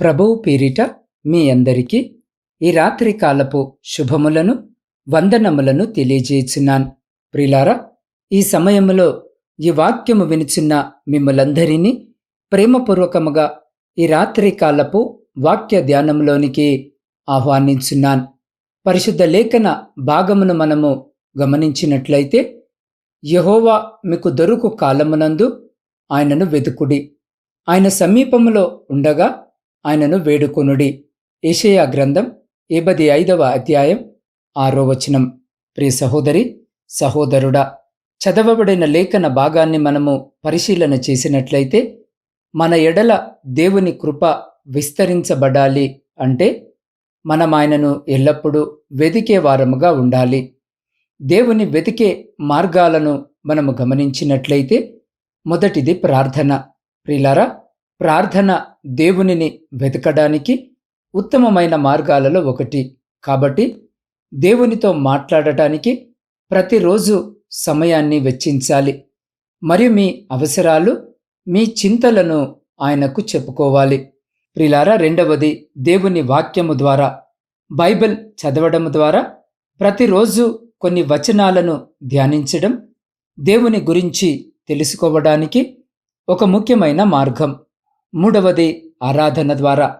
ప్రభువు పేరిట మీ అందరికీ ఈ రాత్రి కాలపు శుభములను వందనములను తెలియజేయుచున్నాను. ప్రిలారా ఈ సమయంలో ఈ వాక్యము వినిచున్న మిమ్మలందరినీ ప్రేమపూర్వకముగా ఈ రాత్రి కాలపు వాక్య ధ్యానంలోనికి ఆహ్వానించున్నాను. పరిశుద్ధ లేఖన భాగమును మనము గమనించినట్లయితే యహోవా మీకు దొరుకు కాలమునందు ఆయనను వెతుకుడి ఆయన సమీపములో ఉండగా ఆయనను వేడుకొనుడి. ఏషయా గ్రంథం ఏబది ఐదవ అధ్యాయం ఆరో వచనం. ప్రియ సహోదరి సహోదరుడా చదవబడిన లేఖన భాగాన్ని మనము పరిశీలన చేసినట్లయితే మన ఎడల దేవుని కృప విస్తరించబడాలి అంటే మనం ఆయనను ఎల్లప్పుడూ వెదికే వారముగా ఉండాలి. దేవుని వెతికే మార్గాలను మనము గమనించినట్లయితే మొదటిది ప్రార్థన. ప్రిలారా ప్రార్థన దేవునిని వెతకడానికి ఉత్తమమైన మార్గాలలో ఒకటి. కాబట్టి దేవునితో మాట్లాడటానికి ప్రతిరోజు సమయాన్ని వెచ్చించాలి. మరియు మీ అవసరాలు మీ చింతలను ఆయనకు చెప్పుకోవాలి. ప్రిలారా రెండవది దేవుని వాక్యము ద్వారా బైబిల్ చదవడం ద్వారా ప్రతిరోజు కొన్ని వచనాలను ధ్యానించడం దేవుని గురించి తెలుసుకోవడానికి ఒక ముఖ్యమైన మార్గం. మూడవది ఆరాధన ద్వారా.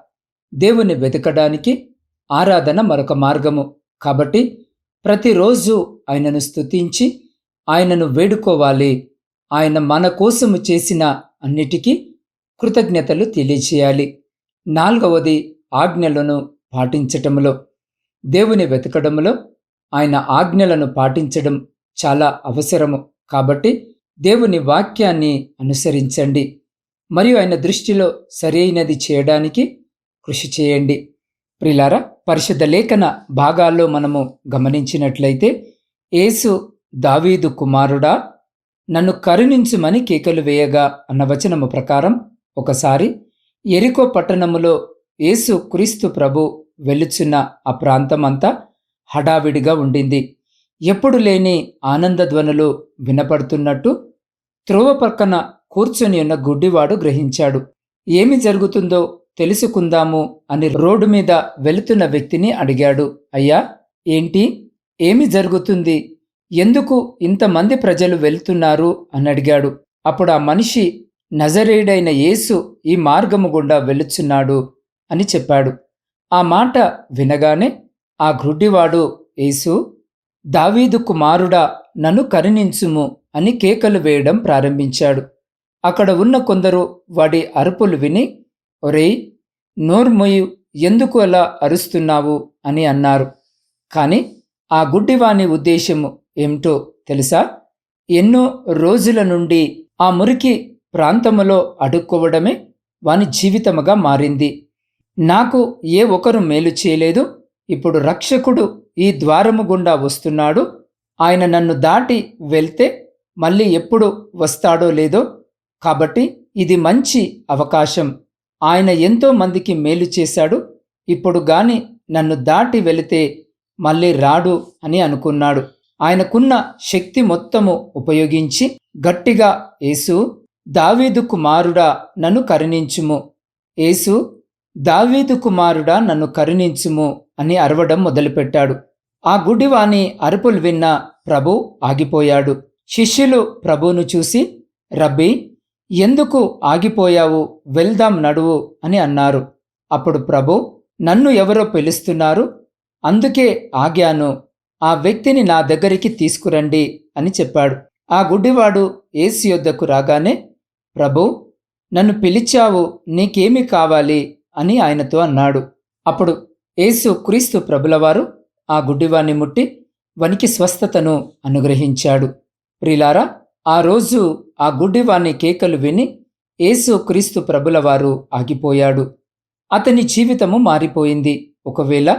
దేవుని వెతకడానికి ఆరాధన మరొక మార్గము. కాబట్టి ప్రతిరోజు ఆయనను స్తుతించి ఆయనను వేడుకోవాలి. ఆయన మన కోసము చేసిన అన్నిటికీ కృతజ్ఞతలు తెలియచేయాలి. నాలుగవది ఆజ్ఞలను పాటించటంలో దేవుని వెతకడంలో ఆయన ఆజ్ఞలను పాటించడం చాలా అవసరము. కాబట్టి దేవుని వాక్యాన్ని అనుసరించండి. మరియు ఆయన దృష్టిలో సరైనది చేయడానికి కృషి చేయండి. ప్రిలారా పరిశుద్ధ లేఖన భాగాల్లో మనము గమనించినట్లయితే యేసు దావీదు కుమారుడా నన్ను కరుణించుమని కేకలు వేయగా అన్న వచనము ప్రకారం ఒకసారి ఎరికో పట్టణములో యేసు క్రీస్తు ప్రభు వెలుచున్న ఆ ప్రాంతమంతా హడావిడిగా ఉండింది. ఎప్పుడు లేని ఆనందధ్వనులు వినపడుతున్నట్టు త్రోవ పక్కన కూర్చొని ఉన్న గుడ్డివాడు గ్రహించాడు. ఏమి జరుగుతుందో తెలుసుకుందాము అని రోడ్డు మీద వెళుతున్న వ్యక్తిని అడిగాడు. అయ్యా ఏంటి? ఏమి జరుగుతుంది? ఎందుకు ఇంతమంది ప్రజలు వెళ్తున్నారు? అని అడిగాడు. అప్పుడు ఆ మనిషి నజరేయుడైన యేసు ఈ మార్గము గుండా వెళుచున్నాడు అని చెప్పాడు. ఆ మాట వినగానే ఆ గ్రుడ్డివాడు యేసు దావీదు కుమారుడా నన్ను కరుణించుము అని కేకలు వేయడం ప్రారంభించాడు. అక్కడ ఉన్న కొందరు వాడి అరుపులు విని ఒరేయ్ నోర్మొయ్యు ఎందుకు అలా అరుస్తున్నావు? అని అన్నారు. కాని ఆ గుడ్డివాని ఉద్దేశము ఏమిటో తెలుసా? ఎన్నో రోజుల నుండి ఆ మురికి ప్రాంతములో అడుక్కోవడమే వాని జీవితముగా మారింది. నాకు ఏ ఒకరు మేలు చేయలేదు. ఇప్పుడు రక్షకుడు ఈ ద్వారము గుండా వస్తున్నాడు. ఆయన నన్ను దాటి వెళ్తే మళ్ళీ ఎప్పుడు వస్తాడో లేదో కాబట్టి ఇది మంచి అవకాశం. ఆయన ఎంతో మందికి మేలు చేశాడు. ఇప్పుడు గాని నన్ను దాటి వెళితే మళ్ళీ రాడు అని అనుకున్నాడు. ఆయనకున్న శక్తి మొత్తము ఉపయోగించి గట్టిగా యేసు దావీదు కుమారుడా నన్ను కరుణించుము. యేసు దావీదు కుమారుడా నన్ను కరుణించుము అని అరవడం మొదలుపెట్టాడు. ఆ గుడివాని అరుపులు విన్న ప్రభు ఆగిపోయాడు. శిష్యులు ప్రభువును చూసి రబ్బీ ఎందుకు ఆగిపోయావు? వెళ్దాం నడువు అని అన్నారు. అప్పుడు ప్రభు నన్ను ఎవరో పిలుస్తున్నారు? అందుకే ఆగాను. ఆ వ్యక్తిని నా దగ్గరికి తీసుకురండి అని చెప్పాడు. ఆ గుడ్డివాడు ఏసు యొద్దకు రాగానే ప్రభు నన్ను పిలిచావు నీకేమి కావాలి? అని ఆయనతో అన్నాడు. అప్పుడు యేసు క్రీస్తు ప్రభులవారు ఆ గుడ్డివాణ్ణి ముట్టి వనికి స్వస్థతను అనుగ్రహించాడు. ప్రిలారా ఆ రోజు ఆ గుడ్డివాణ్ణి కేకలు విని యేసు క్రీస్తు ప్రభులవారు ఆగిపోయాడు. అతని జీవితము మారిపోయింది. ఒకవేళ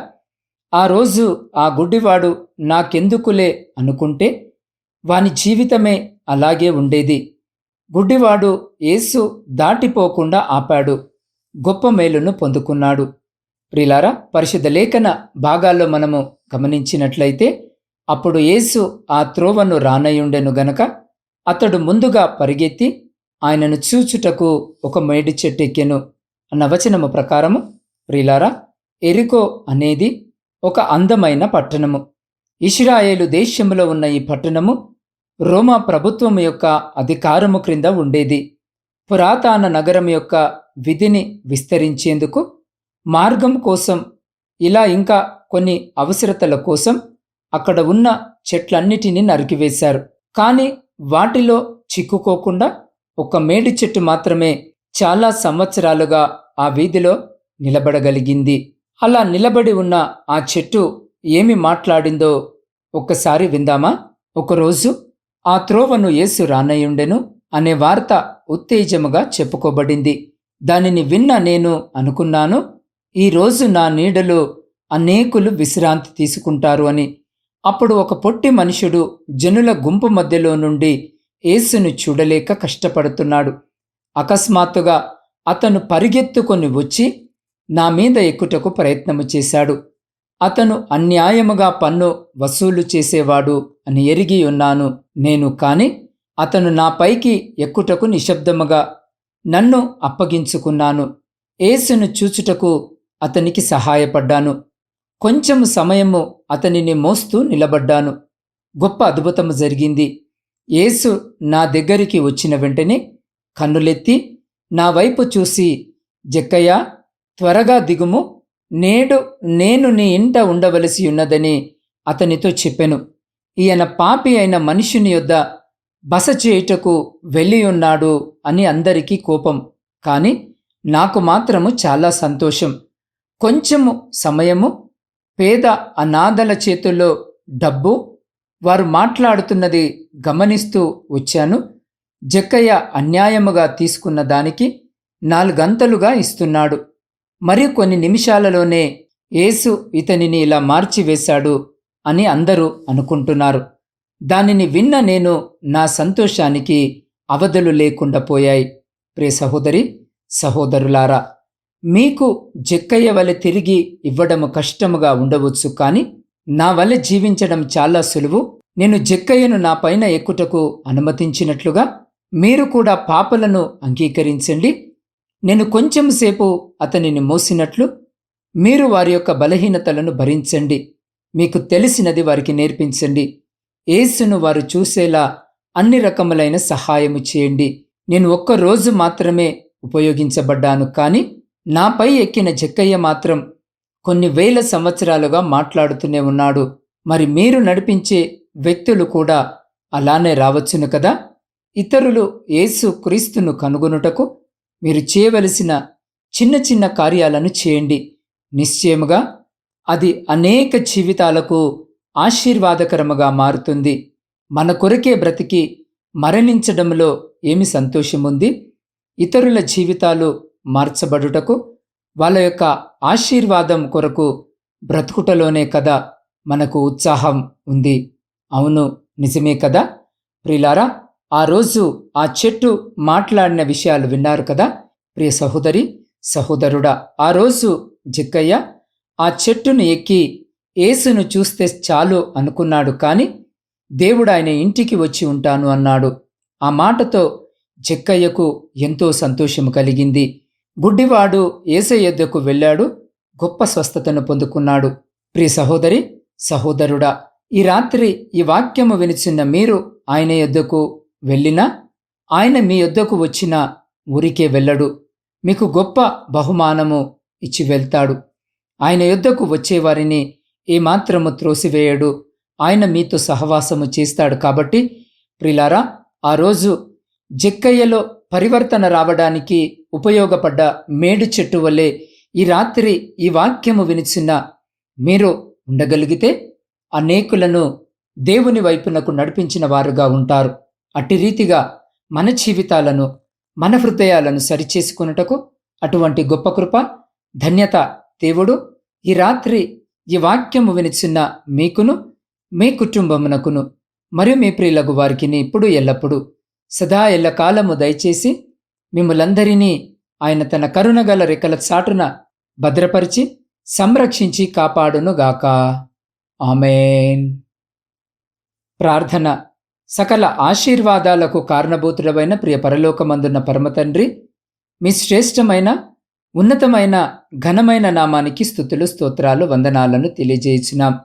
ఆ రోజు ఆ గుడ్డివాడు నాకెందుకులే అనుకుంటే వాని జీవితమే అలాగే ఉండేది. గుడ్డివాడు యేసు దాటిపోకుండా ఆపాడు. గొప్ప మేలును పొందుకున్నాడు. ప్రిలారా పరిశుద్ధ లేఖన భాగాల్లో మనము గమనించినట్లయితే అప్పుడు యేసు ఆ త్రోవను రానయుండెను గనక అతడు ముందుగా పరిగెత్తి ఆయనను చూచుటకు ఒక మేడి చెట్టెక్కెను అన్న వచనము ప్రకారము ప్రిలారా ఎరికో అనేది ఒక అందమైన పట్టణము. ఇస్రాయేలు దేశములో ఉన్న ఈ పట్టణము రోమా ప్రభుత్వం యొక్క అధికారము క్రింద ఉండేది. పురాతన నగరం యొక్క విధిని విస్తరించేందుకు మార్గం కోసం ఇలా ఇంకా కొన్ని అవసరతల కోసం అక్కడ ఉన్న చెట్లన్నిటినీ నరికివేశారు. కానీ వాటిలో చిక్కుకోకుండా ఒక మేడి చెట్టు మాత్రమే చాలా సంవత్సరాలుగా ఆ వీధిలో నిలబడగలిగింది. అలా నిలబడి ఉన్న ఆ చెట్టు ఏమి మాట్లాడిందో ఒక్కసారి విందామా? ఒకరోజు ఆ త్రోవను యేసు రానయ్యుండెను అనే వార్త ఉత్తేజముగా చెప్పుకోబడింది. దానిని విన్న నేను అనుకున్నాను ఈరోజు నా నీడలో అనేకులు విశ్రాంతి తీసుకుంటారు అని. అప్పుడు ఒక పొట్టి మనుషుడు జనుల గుంపు మధ్యలో నుండి యేసును చూడలేక కష్టపడుతున్నాడు. అకస్మాత్తుగా అతను పరిగెత్తుకొని వచ్చి నా మీద ఎక్కుటకు ప్రయత్నము చేశాడు. అతను అన్యాయముగా పన్ను వసూలు చేసేవాడు అని ఎరిగి ఉన్నాను నేను కాని అతను నా పైకి ఎక్కుటకు నిశ్శబ్దముగా నన్ను అప్పగించుకున్నాను. ఏసును చూచుటకు అతనికి సహాయపడ్డాను. కొంచెం సమయము అతనిని మోస్తూ నిలబడ్డాను. గొప్ప అద్భుతము జరిగింది. యేసు నా దగ్గరికి వచ్చిన వెంటనే కన్నులెత్తి నా వైపు చూసి జక్కయ్య త్వరగా దిగుము. నేడు నేను నీ ఇంట ఉండవలసి ఉన్నదని అతనితో చెప్పెను. ఈయన పాపి అయిన మనుషుని యొద్ద బస చేయుటకు వెళ్ళి ఉన్నాడు అని అందరికీ కోపం. కాని నాకు మాత్రము చాలా సంతోషం. కొంచెము సమయము పేద అనాథల చేతుల్లో డబ్బు వారు మాట్లాడుతున్నది గమనిస్తూ వచ్చాను. జక్కయ్య అన్యాయముగా తీసుకున్న దానికి నాలుగంతలుగా ఇస్తున్నాడు. మరి కొన్ని నిమిషాలలోనే యేసు ఇతనిని ఇలా మార్చివేశాడు అని అందరూ అనుకుంటున్నారు. దానిని విన్న నేను నా సంతోషానికి అవధులు లేకుండా పోయాయి. ప్రే సహోదరి సహోదరులారా మీకు జక్కయ్య వలె తిరిగి ఇవ్వడము కష్టముగా ఉండవచ్చు కాని నా వలె జీవించడం చాలా సులువు. నేను జక్కయ్యను నా పైన ఎక్కుటకు అనుమతించినట్లుగా మీరు కూడా పాపలను అంగీకరించండి. నేను కొంచెం సేపు అతనిని మోసినట్లు మీరు వారి యొక్క బలహీనతలను భరించండి. మీకు తెలిసినది వారికి నేర్పించండి. ఏసును వారు చూసేలా అన్ని రకములైన సహాయము చేయండి. నేను ఒక్క రోజు మాత్రమే ఉపయోగించబడ్డాను కానీ నాపై ఎక్కిన జక్కయ్య మాత్రం కొన్ని వేల సంవత్సరాలుగా మాట్లాడుతూనే ఉన్నాడు. మరి మీరు నడిపించే వ్యక్తులు కూడా అలానే రావచ్చును కదా? ఇతరులు యేసు క్రీస్తును కనుగొనుటకు మీరు చేయవలసిన చిన్న చిన్న కార్యాలను చేయండి. నిశ్చయముగా అది అనేక జీవితాలకు ఆశీర్వాదకరముగా మారుతుంది. మన కొరకే బ్రతికి మరణించడంలో ఏమి సంతోషముంది? ఇతరుల జీవితాలు మార్చబడుటకు వాళ్ళ యొక్క ఆశీర్వాదం కొరకు బ్రతుకుటలోనే కదా మనకు ఉత్సాహం ఉంది. అవును నిజమే కదా? ప్రిలారా ఆ రోజు ఆ చెట్టు మాట్లాడిన విషయాలు విన్నారు కదా? ప్రియ సహోదరి సహోదరుడా ఆ రోజు జిక్కయ్య ఆ చెట్టును ఎక్కి ఏసును చూస్తే చాలు అనుకున్నాడు కాని దేవుడు ఆయన ఇంటికి వచ్చి ఉంటాను అన్నాడు. ఆ మాటతో జక్కయ్యకు ఎంతో సంతోషం కలిగింది. గుడ్డివాడు ఏసయ్యద్దకు వెళ్ళాడు గొప్ప స్వస్థతను పొందుకున్నాడు. ప్రియ సహోదరి సహోదరుడా ఈ రాత్రి ఈ వాక్యము వినిచిన్న మీరు ఆయన యొద్దకు వెళ్ళినా ఆయన మీ యొద్దకు వచ్చిన ఊరికే వెళ్ళడు. మీకు గొప్ప బహుమానము ఇచ్చి వెళ్తాడు. ఆయన యొద్దకు వచ్చేవారిని ఏమాత్రము త్రోసివేయడు. ఆయన మీతో సహవాసము చేస్తాడు కాబట్టి ప్రిలారా ఆ రోజు జక్కయ్యలో పరివర్తన రావడానికి ఉపయోగపడ్డ మేడు చెట్టు వల్లే ఈ రాత్రి ఈ వాక్యము వినిచిన మీరు ఉండగలిగితే అనేకులను దేవుని వైపునకు నడిపించిన వారుగా ఉంటారు. అట్టి రీతిగా మన జీవితాలను మన హృదయాలను సరిచేసుకున్నటకు అటువంటి గొప్ప కృప ధన్యత దేవుడు ఈ రాత్రి ఈ వాక్యము వినిచిన్న మీకును మీ కుటుంబమునకును మరియు మీ ప్రియులకు వారికి ఇప్పుడు ఎల్లప్పుడూ సదా ఎల్లకాలము దయచేసి మిమ్మలందరినీ ఆయన తన కరుణగల రెక్కల చాటున భద్రపరిచి సంరక్షించి కాపాడునుగాక. ఆమెన్. ప్రార్థన. సకల ఆశీర్వాదాలకు కారణభూతుడమైన ప్రియ పరలోకమందున్న పరమతండ్రి మీ శ్రేష్టమైన ఉన్నతమైన ఘనమైన నామానికి స్థుతులు స్తోత్రాలు వందనాలను తెలియజేయుచున్నాం.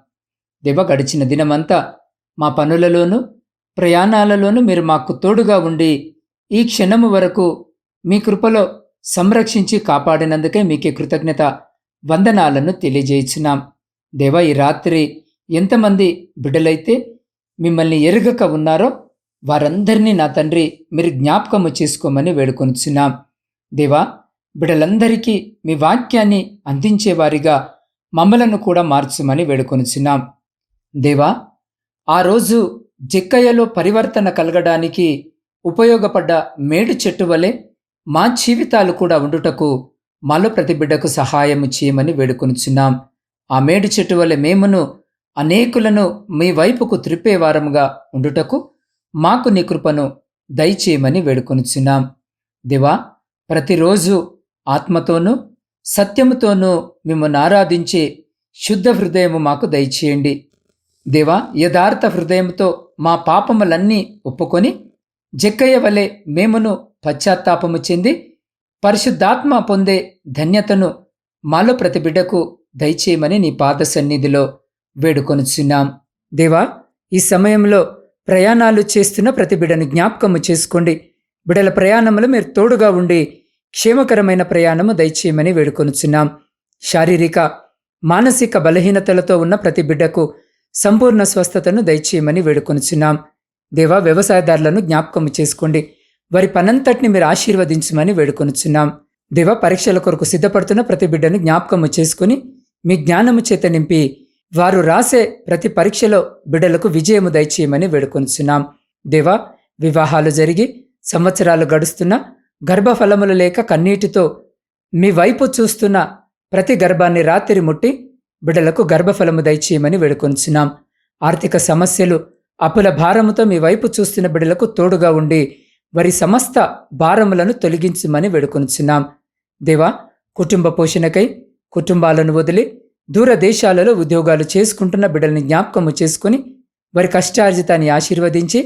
దివ గడిచిన దినమంతా మా పనులలోనూ ప్రయాణాలలోనూ మీరు మాకు తోడుగా ఉండి ఈ క్షణము వరకు మీ కృపలో సంరక్షించి కాపాడినందుకే మీకే కృతజ్ఞత వందనాలను తెలియజేయించున్నాం దేవ ఈ రాత్రి ఎంతమంది బిడ్డలైతే మిమ్మల్ని ఎరుగక ఉన్నారో వారందరినీ నా తండ్రి మీరు జ్ఞాపకము చేసుకోమని వేడుకొనిచున్నాం. దేవా బిడ్డలందరికీ మీ వాక్యాన్ని అందించేవారిగా మమ్మలను కూడా మార్చమని వేడుకొనిచున్నాం. దేవా ఆ రోజు జక్కయ్యలో పరివర్తన కలగడానికి ఉపయోగపడ్డ మేడు చెట్టు వలె మా జీవితాలు కూడా ఉండుటకు మాలో ప్రతి బిడ్డకు సహాయము చేయమని వేడుకొనిచున్నాం. ఆ మేడు చెట్టు వలె మేమును అనేకులను మీ వైపుకు త్రిప్పేవారముగా ఉండుటకు మాకు నీ కృపను దయచేయమని వేడుకొనిచున్నాం. దివా ప్రతిరోజు ఆత్మతోనూ సత్యముతోనూ మిమ్మల్ని ఆరాధించే శుద్ధ హృదయము మాకు దయచేయండి. దేవా యథార్థ హృదయంతో మా పాపములన్నీ ఒప్పుకొని జక్కయ్య వలె మేమును పశ్చాత్తాపము చెంది పరిశుద్ధాత్మ పొందే ధన్యతను మాలో ప్రతి బిడ్డకు దయచేయమని నీ పాద సన్నిధిలో వేడుకొనుచున్నాం. దేవా ఈ సమయంలో ప్రయాణాలు చేస్తున్న ప్రతి బిడ్డను జ్ఞాపకము చేసుకోండి. బిడల ప్రయాణంలో మీరు తోడుగా ఉండి క్షేమకరమైన ప్రయాణము దయచేయమని వేడుకొనుచున్నాం. శారీరక మానసిక బలహీనతలతో ఉన్న ప్రతి బిడ్డకు సంపూర్ణ స్వస్థతను దయచేయమని వేడుకొనుచున్నాం. దేవా వ్యవసాయదారులను జ్ఞాపకం చేసుకోండి. వారి పనంతటిని మీరు ఆశీర్వదించమని వేడుకొనుచున్నాం. దేవ పరీక్షల కొరకు సిద్ధపడుతున్న ప్రతి బిడ్డను జ్ఞాపకము చేసుకుని మీ జ్ఞానము చేత నింపి వారు రాసే ప్రతి పరీక్షలో బిడ్డలకు విజయము దయచేయమని వేడుకొనుచున్నాం. దేవా వివాహాలు జరిగి సంవత్సరాలు గడుస్తున్న గర్భఫలములు లేక కన్నీటితో మీ వైపు చూస్తున్న ప్రతి గర్భాన్ని రాత్రి ముట్టి బిడ్డలకు గర్భఫలము దయచేయమని వేడుకొంచున్నాం ఆర్థిక సమస్యలు అప్పుల భారముతో మీ వైపు చూస్తున్న బిడ్డలకు తోడుగా ఉండి వారి సమస్త భారములను తొలగించమని వేడుకొనుచున్నాం. దేవా కుటుంబ పోషణకై కుటుంబాలను వదిలి దూరదేశాలలో ఉద్యోగాలు చేసుకుంటున్న బిడ్డల్ని జ్ఞాపకము చేసుకుని వారి కష్టార్జితాన్ని ఆశీర్వదించి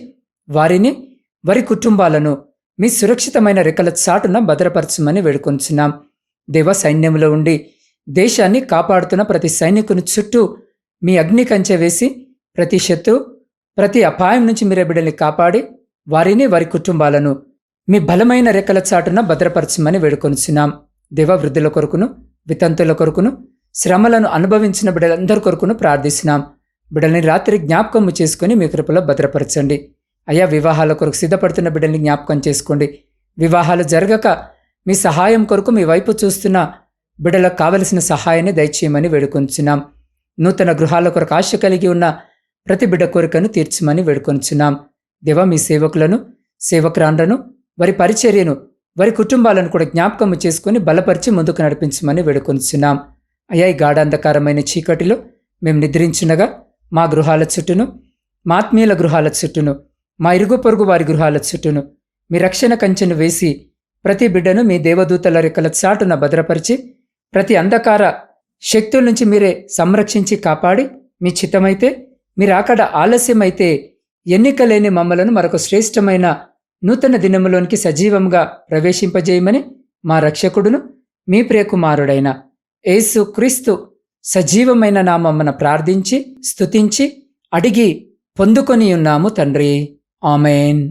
వారిని వారి కుటుంబాలను మీ సురక్షితమైన రెక్కల చాటున భద్రపరచమని వేడుకొంచున్నాం దేవ సైన్యంలో ఉండి దేశాన్ని కాపాడుతున్న ప్రతి సైనికుని చుట్టూ మీ అగ్ని కంచె వేసి ప్రతి శత్రు ప్రతి అపాయం నుంచి మీరే బిడ్డల్ని కాపాడి వారిని వారి కుటుంబాలను మీ బలమైన రెక్కల చాటున భద్రపరచమని వేడుకొనిచున్నాం. దేవవృద్ధుల కొరకును వితంతుల కొరకును శ్రమలను అనుభవించిన బిడ్డలందరి కొరకును ప్రార్థిస్తున్నాం. బిడ్డల్ని రాత్రి జ్ఞాపకము చేసుకుని మీ కృపలో భద్రపరచండి. అయ్యా వివాహాల కొరకు సిద్ధపడుతున్న బిడ్డల్ని జ్ఞాపకం చేసుకోండి. వివాహాలు జరగక మీ సహాయం కొరకు మీ వైపు చూస్తున్న బిడ్డలకు కావలసిన సహాయాన్ని దయచేయమని వేడుకొంచున్నాం. నూతన గృహాల కొరకు ఆశ కలిగి ఉన్న ప్రతి బిడ్డ కోరికను తీర్చమని వేడుకొంచున్నాం. దేవ మీ సేవకులను సేవకురాండ్రను వారి పరిచర్యను వారి కుటుంబాలను కూడా జ్ఞాపకం చేసుకుని బలపరిచి ముందుకు నడిపించమని వేడుకొంచున్నాం. అయ్యా ఈ గాఢాంధకారమైన చీకటిలో మేము నిద్రించుండగా మా గృహాల చుట్టూను మా ఆత్మీయుల గృహాల చుట్టూను మా ఇరుగు పొరుగు వారి గృహాల చుట్టూను మీ రక్షణ కంచెను వేసి ప్రతి బిడ్డను మీ దేవదూతల రెక్కల చాటున భద్రపరిచి ప్రతి అంధకార శక్తుల నుంచి మీరే సంరక్షించి కాపాడి మీ చిత్తమైతే మీరు అక్కడ ఆలస్యమైతే ఎన్నిక లేని మమ్మలను మరొక శ్రేష్టమైన నూతన దినములోనికి సజీవంగా ప్రవేశింపజేయమని మా రక్షకుడును మీ ప్రియకుమారుడైన యేసు క్రీస్తు సజీవమైన నామమ్మన ప్రార్థించి స్తుతించి అడిగి పొందుకొని ఉన్నాము తండ్రి. ఆమెన్.